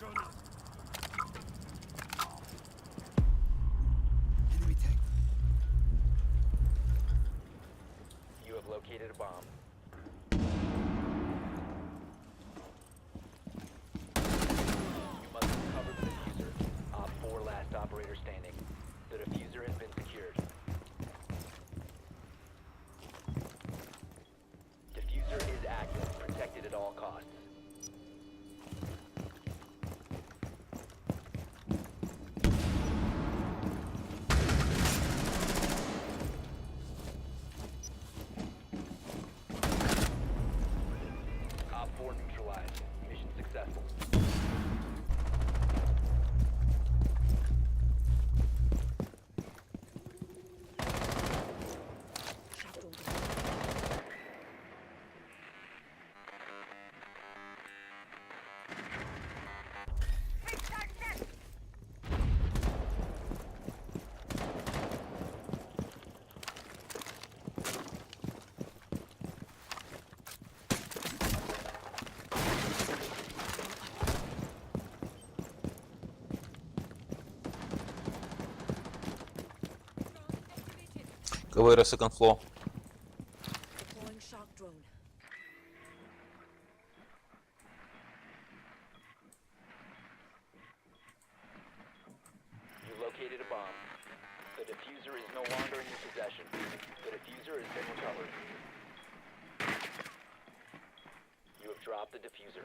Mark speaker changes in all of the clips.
Speaker 1: Hydronaut.
Speaker 2: Elevator second floor.
Speaker 3: Deploying shock drone.
Speaker 1: You located a bomb. The diffuser is no longer in your possession. The diffuser has been recovered. You have dropped the diffuser.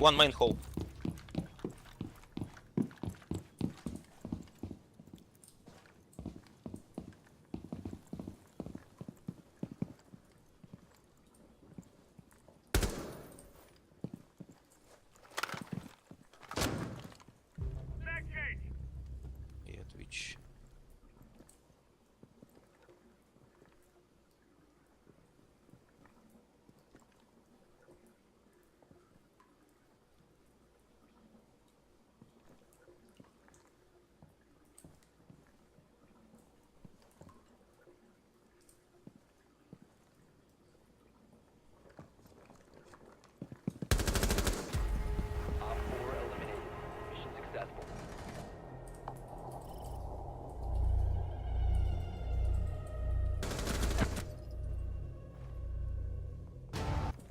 Speaker 1: One
Speaker 2: main hole.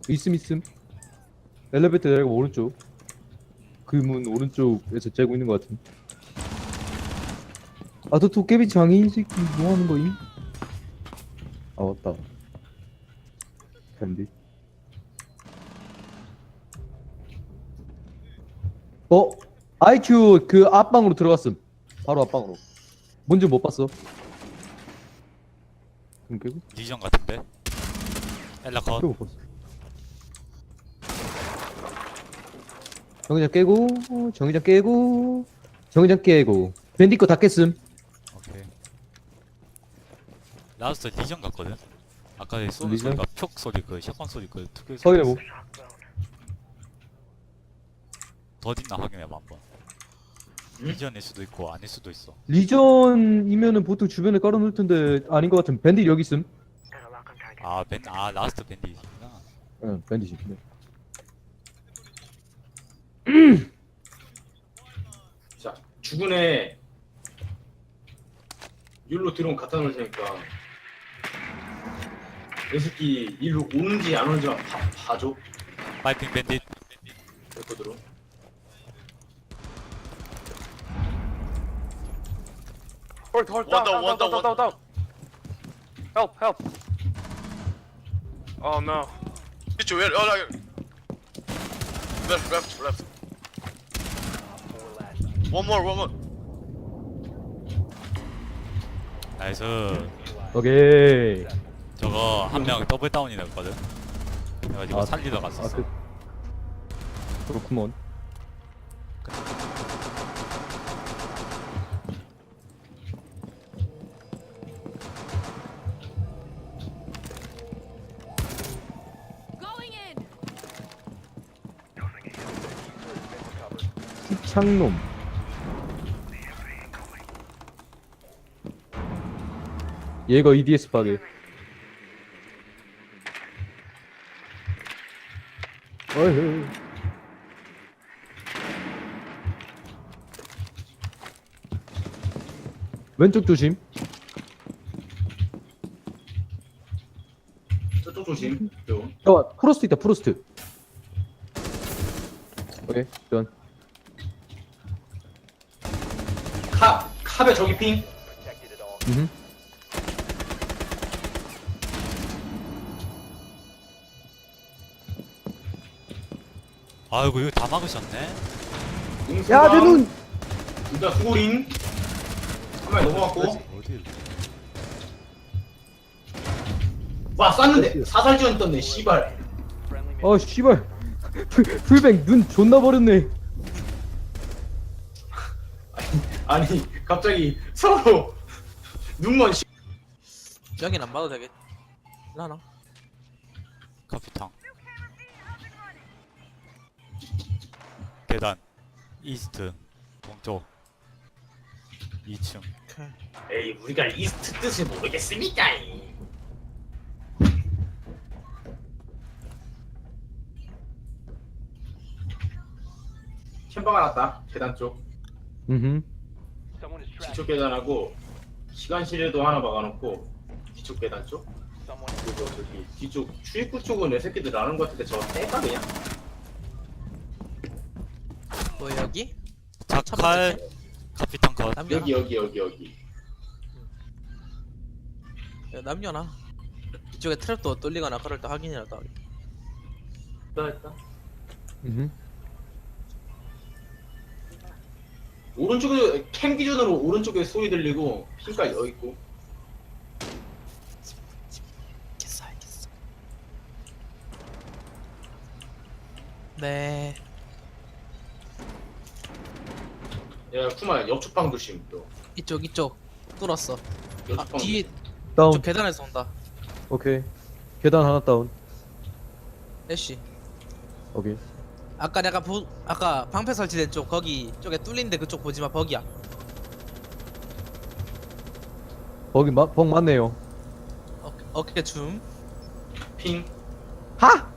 Speaker 4: 있음 있음 엘리베이터 내려가 오른쪽 그 문 오른쪽에서 째고 있는 것 같은 아저 도깨비 장애인 새끼 뭐 하는 거임? 아 맞다 밴디 어? IQ 그 앞방으로 들어갔음. 바로 앞방으로. 뭔지 못 봤어. 그럼 깨고?
Speaker 5: 리전 같은데? 엘라 컷.
Speaker 4: 그래 못 봤어. 정의장 깨고, 정의장 깨고, 정의장 깨고. 밴디 거다 깼음.
Speaker 5: 오케이. 라스트 리전 같거든? 아까 쏘는
Speaker 4: 리전?
Speaker 5: 소리가 표 소리 그 샷건 소리 그 특유
Speaker 4: 확인해보.
Speaker 5: 더딨나 확인해봐 한번 리전일 수도 있고 아닐 수도 있어
Speaker 4: 리전이면은 보통 주변에 깔아놓을 텐데 아닌 것 같은 밴디 여기 있음.
Speaker 5: 아 밴, 아 라스트 밴디구나
Speaker 4: 응, 밴디지. 네.
Speaker 6: 애 일로 들어온 놓을 테니까 이 새끼 일로 오는지 안 오는지만 봐, 봐줘
Speaker 5: 파이핑 밴딧
Speaker 7: One
Speaker 8: down,
Speaker 7: down,
Speaker 8: down,
Speaker 7: one
Speaker 8: down,
Speaker 7: down,
Speaker 8: down, down, down. Help, help. Oh no.
Speaker 7: Did you where? Oh, no. Left, left, left. One more, one more.
Speaker 5: 나이스
Speaker 4: 오케이.
Speaker 5: 저거 한 명 더블 다운이 됐거든 그래가지고
Speaker 4: 아,
Speaker 5: 살리러
Speaker 4: 아,
Speaker 5: 갔었어
Speaker 4: 그... 그렇구먼.
Speaker 3: Going in.
Speaker 4: 창놈. 얘가 EDS 파괴. 어이. 왼쪽 조심.
Speaker 6: 저쪽 조심 요.
Speaker 4: 어, 프로스트 있다, 프로스트. 오케이, 전.
Speaker 6: 카 카베 저기 핑.
Speaker 4: 음.
Speaker 5: 아이고 이거 다 막으셨네
Speaker 4: 야, 내 눈!
Speaker 6: 일단 수고링 한 마리 넘어갔고
Speaker 5: 어디
Speaker 6: 와 쐈는데 사살 지원 떴네 씨발
Speaker 4: 어, 씨발. 풀- 풀뱅 눈 존나 버렸네.
Speaker 6: 아니 갑자기 서로 눈먼 씨
Speaker 9: 여긴 안 봐도 되겠. 나나.
Speaker 5: 커피탕 계단 이스트 동쪽 2층.
Speaker 6: 에이 우리가 이스트 뜻을 모르겠습니까. 챔버가 났다 계단 쪽.
Speaker 4: 음.
Speaker 1: Someone is trapped.
Speaker 6: 뒤쪽 계단하고 시간실에도 하나 박아놓고 뒤쪽 계단 쪽.
Speaker 1: Someone
Speaker 6: 그리고 저기 뒤쪽 출입구 쪽은 내 새끼들 아는 것 같은데 저거 떼까 그냥
Speaker 9: 뭐 여기?
Speaker 5: 자칼 카피탕 컷
Speaker 9: 남녀나?
Speaker 6: 여기 여기 여기 여기
Speaker 9: 야, 남녀나? 이쪽에 트랩도 뚫리거나 그럴 때 확인이라도 하게.
Speaker 6: 됐다 됐다
Speaker 4: 음.
Speaker 6: 오른쪽에 캠 기준으로 오른쪽에 소리 들리고 핑까지 여기 있고
Speaker 9: 알겠어, 알겠어. 네.
Speaker 6: 야 쿠마 옆쪽 방 조심 또
Speaker 9: 이쪽, 이쪽. 뚫었어. 아,
Speaker 6: 옆쪽 방
Speaker 9: 뒤에,
Speaker 4: 다운.
Speaker 9: 계단에서 온다.
Speaker 4: 오케이. 계단 하나 다운.
Speaker 9: 애쉬.
Speaker 4: 오케이.
Speaker 9: 아까 내가 보, 아까 방패 설치된 쪽, 거기, 쪽에 뚫린데 그쪽 보지마, 버기야.
Speaker 4: 거기 마, 벙 맞네요.
Speaker 9: 어, 어깨 줌.
Speaker 6: 핑
Speaker 4: 하!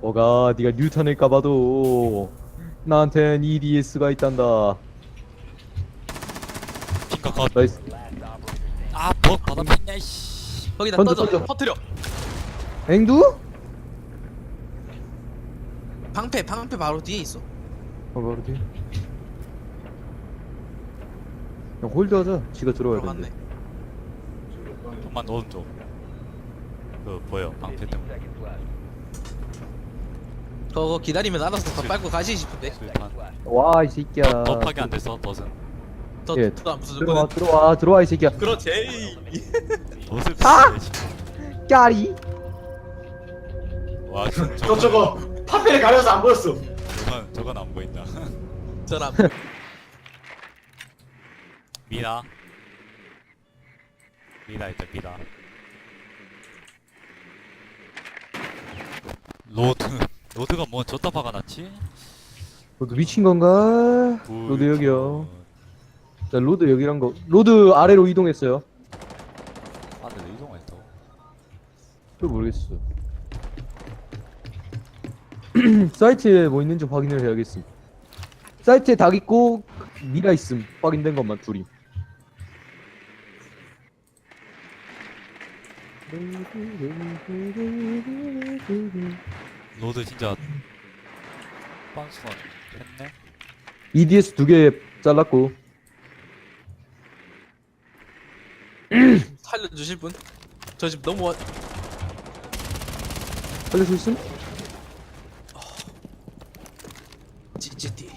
Speaker 4: 뭐가 네가 뉴턴일까 봐도 나한텐 EDS가 있단다.
Speaker 5: 핑크 컷
Speaker 4: 나이스.
Speaker 5: 아벅 받아봤냐 이씨
Speaker 9: 거기다
Speaker 4: 던져,
Speaker 9: 떠져,
Speaker 4: 던져.
Speaker 9: 퍼뜨려.
Speaker 4: 앵두?
Speaker 9: 방패, 방패 바로 뒤에 있어.
Speaker 4: 어, 바로 뒤. 그냥 홀드하자. 지가 들어와야
Speaker 9: 들어갔네.
Speaker 4: 되는데.
Speaker 5: 좀만 오른쪽 그 보여 방패
Speaker 1: 15
Speaker 5: 때문에.
Speaker 9: 그거 기다리면 알아서 더 빨고 가시 싶은데.
Speaker 5: 술탄
Speaker 4: 와이 새끼야.
Speaker 5: 더 파괴 안 돼서 덫은?
Speaker 9: 더
Speaker 4: 예.
Speaker 9: 더 무슨
Speaker 4: 들어와
Speaker 9: 거는
Speaker 4: 들어와 들어와 이 새끼야.
Speaker 9: 그렇지
Speaker 5: 덫을
Speaker 4: 아!
Speaker 5: 파괴해야지
Speaker 4: 까리.
Speaker 5: 와 저,
Speaker 6: 저
Speaker 5: 저건,
Speaker 6: 저거 파편에 가려서 안 보였어.
Speaker 5: 저건, 저건 안 보인다.
Speaker 9: 저람
Speaker 5: 미라. 미라 일단 미라. 로드 로드가 뭐 졌다 박아놨지?
Speaker 4: 로드 미친 건가? 로드 여기요. 자 로드 여기란 거. 로드 아래로 이동했어요.
Speaker 5: 아 근데 이동했어?
Speaker 4: 또 모르겠어. 사이트에 뭐 있는지 확인을 해야겠음 사이트에 닭 있고 미라 있음. 확인된 것만 둘이
Speaker 5: 로드 진짜 빤수가 했네
Speaker 4: EDS 두 개 잘랐고
Speaker 9: 살려주실 분? 저 지금 너무 와-
Speaker 4: 살릴 수 있음?
Speaker 9: 찌찌띠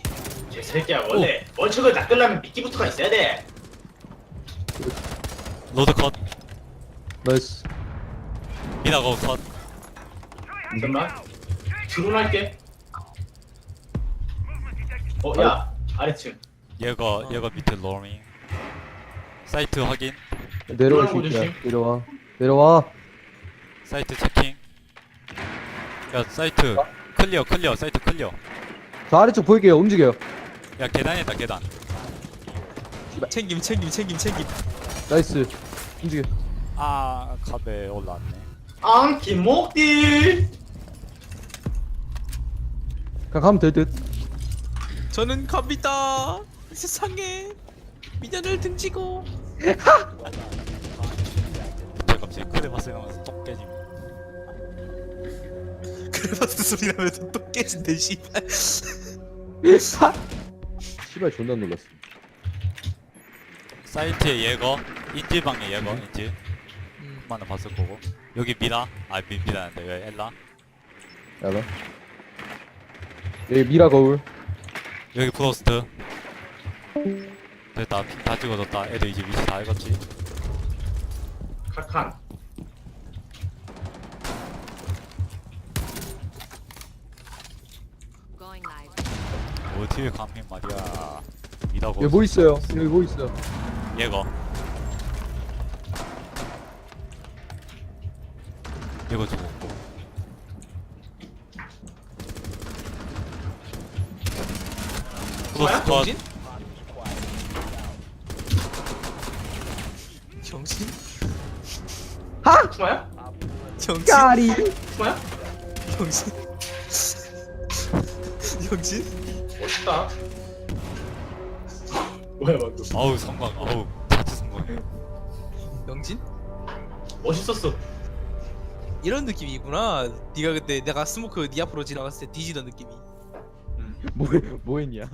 Speaker 6: 제 새끼야 원래 원칙을 낚으려면 미끼부터가 있어야 돼.
Speaker 5: 로드 컷
Speaker 4: 나이스
Speaker 5: 미라 거컷
Speaker 6: 잠깐만. 드론할게. 어, 야, 아래층.
Speaker 5: 얘가 얘가 밑에 로밍. 사이트 확인.
Speaker 4: 내려와 새끼야
Speaker 6: 조심.
Speaker 4: 내려와. 내려와.
Speaker 5: 사이트 체킹. 야 사이트. 클리어 클리어. 사이트 클리어.
Speaker 4: 저 아래쪽 보일게요. 움직여요.
Speaker 5: 야 계단이다 계단.
Speaker 9: 챙김 챙김 챙김 챙김.
Speaker 4: 나이스. 움직여.
Speaker 5: 아 카베 올라왔네.
Speaker 6: 앙, 김목디.
Speaker 4: 그냥 가면 될 듯.
Speaker 9: 저는 갑니다. 세상에 미녀를 등지고.
Speaker 5: 저 갑자기 크레바스 나면서 똑 깨짐
Speaker 9: 크레바스 소리 나면서 또 깨진대 씨발.
Speaker 4: 씨발 존나 놀랐어.
Speaker 5: 사이트에 예거 인질방에 예거 인질
Speaker 9: 음.
Speaker 5: 만나 봤을 거고. 여기 미라? 아 미, 미라는데. 여기 엘라?
Speaker 4: 야봐 여기 미라 거울.
Speaker 5: 여기 프로스트 됐다 핑다 찍어줬다. 애들 이제 위치 다 읽었지.
Speaker 6: 카칸.
Speaker 3: Going live.
Speaker 5: 감히 말이야. 미라고
Speaker 4: 여기 뭐 있어요? 여기 뭐 있어
Speaker 5: 예거. 예거 죽었고 프로스트 컷
Speaker 9: 정신? 정신?
Speaker 6: 투마야?
Speaker 9: 정신?
Speaker 4: 까리
Speaker 6: 투마야?
Speaker 9: 정신? 정신?
Speaker 6: 멋있다. 뭐야 방금?
Speaker 5: 아우 성광 아우 자체 성광
Speaker 9: 정신?
Speaker 6: 멋있었어.
Speaker 9: 이런 느낌이구나 네가 그때 내가 스모크 네 앞으로 지나갔을 때 뒤지던 느낌이
Speaker 4: 뭐, 뭐 했냐